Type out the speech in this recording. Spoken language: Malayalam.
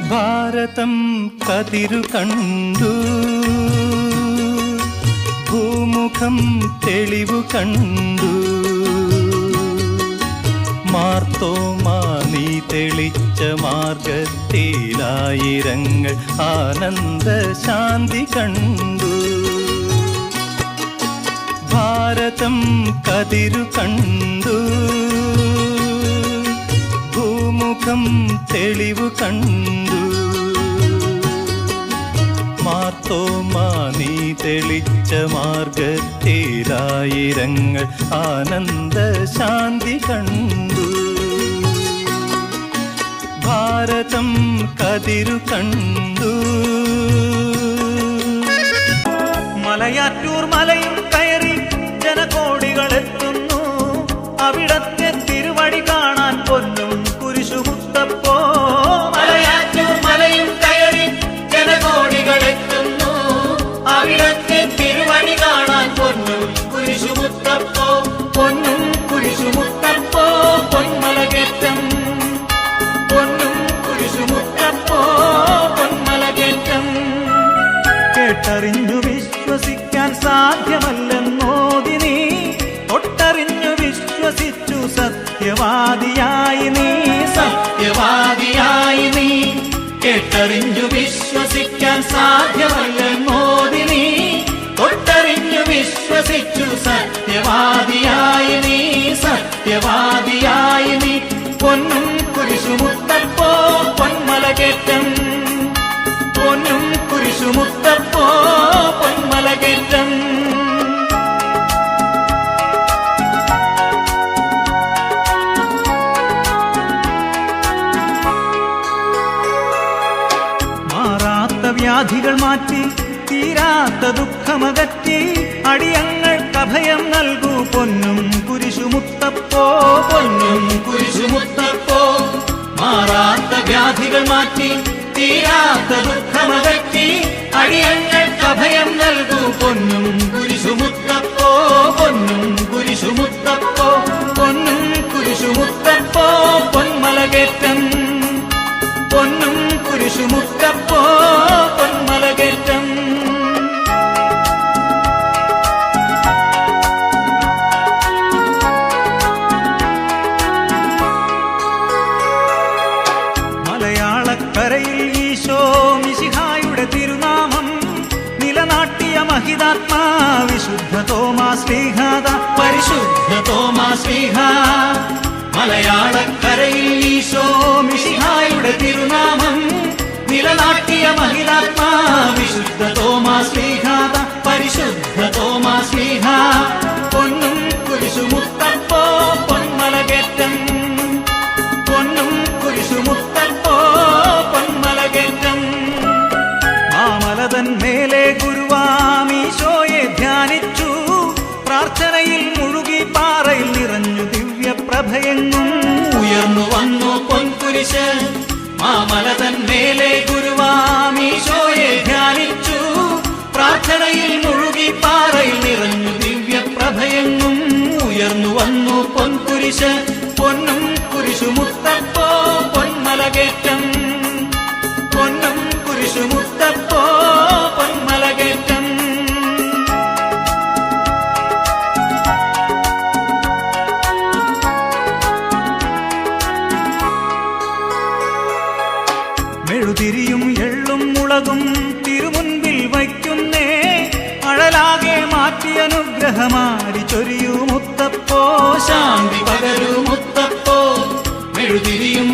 ഭാരതം കതിരു കണ്ടു. ഭൂമുഖം തെളിവു കണ്ടു. മാർത്തോമാ നീ തെളിച്ച മാർഗത്തിലായിരങ്ങൾ ആനന്ദ ശാന്തി കണ്ടു. ഭാരതം കതിരു കണ്ടു. തെളിവു കണ്ടു. മാർത്തോമാ നീ തെളിച്ച മാർഗത്തിലായിരങ്ങൾ ആനന്ദ ശാന്തി കണ്ടു. ഭാരതം കതിരു കണ്ടു. മലയാറ്റൂർ മലയും കയറി കുരിശുമുത്തപ്പോ പൊന്മലകേറ്റം. പൊന്നും കുരിശുമുത്തപ്പോ പൊന്മലകേറ്റം. കേട്ടറിഞ്ഞു വിശ്വസിക്കാൻ സാധ്യമല്ലെന്നോതി നീ തൊട്ടറിഞ്ഞു വിശ്വസിച്ചു സത്യവാദിയായി നീ. സത്യവാദിയായി നീ. കേട്ടറിഞ്ഞു വിശ്വസിക്കാൻ സാധ്യമല്ലെന്നോതി നീ തൊട്ടറിഞ്ഞു വിശ്വസിച്ചു സത്യവാദിയായി സത്യവാദിയായി നീ പൊന്നും കുരിശുമുത്തപ്പോ പൊന്മലകേറ്റം. പൊന്നും കുരിശുമുത്തപ്പോ പൊന്മലകേറ്റം. മാറാത്ത വ്യാധികൾ മാറ്റി തീരാത്ത ദുഃഖമകറ്റി അടിയങ്ങൾക്ക് അഭയം നൽകൂ പൊന്നും കുരിശുമുത്തപ്പോ പൊന്നും കുരിശുമുത്തപ്പോ. മാറാത്ത വ്യാധികൾ മാറ്റി തീരാത്ത ദുഃഖമകറ്റി അടിയങ്ങൾക്ക് അഭയം നൽകൂ പൊന്നും കുരിശുമുത്തപ്പോ പൊന്നും കുരിശുമുത്തപ്പോ. പൊന്നും കുരിശുമുത്തപ്പോ പൊന്മലകേറ്റം. പൊന്നും കുരിശുമുത്തപ്പോ മലയാളക്കരയിൽ ഈശോ മിശിഹായുടെ തിരുനാമം നിലനാട്ടിയ മഹിതാത്മാ വിശുദ്ധ തോമാ ശ്രീഹാദ പരിശുദ്ധ തോമാ ശ്രീഹ. മലയാളക്കരയിൽ ഈശോ മിശിഹായുടെ തിരുനാമം നിലനാട്ടിയ മഹിതാത്മാ പൊൻകുരിശ് മാമലതൻ മേലെ ഗുരുവാമീശോയെ ധ്യാനിച്ചു. പ്രാർത്ഥനയിൽ മുഴുകി പാറയിൽ നിറഞ്ഞു ദിവ്യപ്രഭയെങ്ങും ഉയർന്നു വന്നു പൊൻകുരിശ്. കാട്ടിയനുഗ്രഹമാടി ചൊരിയൂ മുത്തപ്പോ ശാന്തി പകരൂ മുത്തപ്പോ മെഴുതിരിയും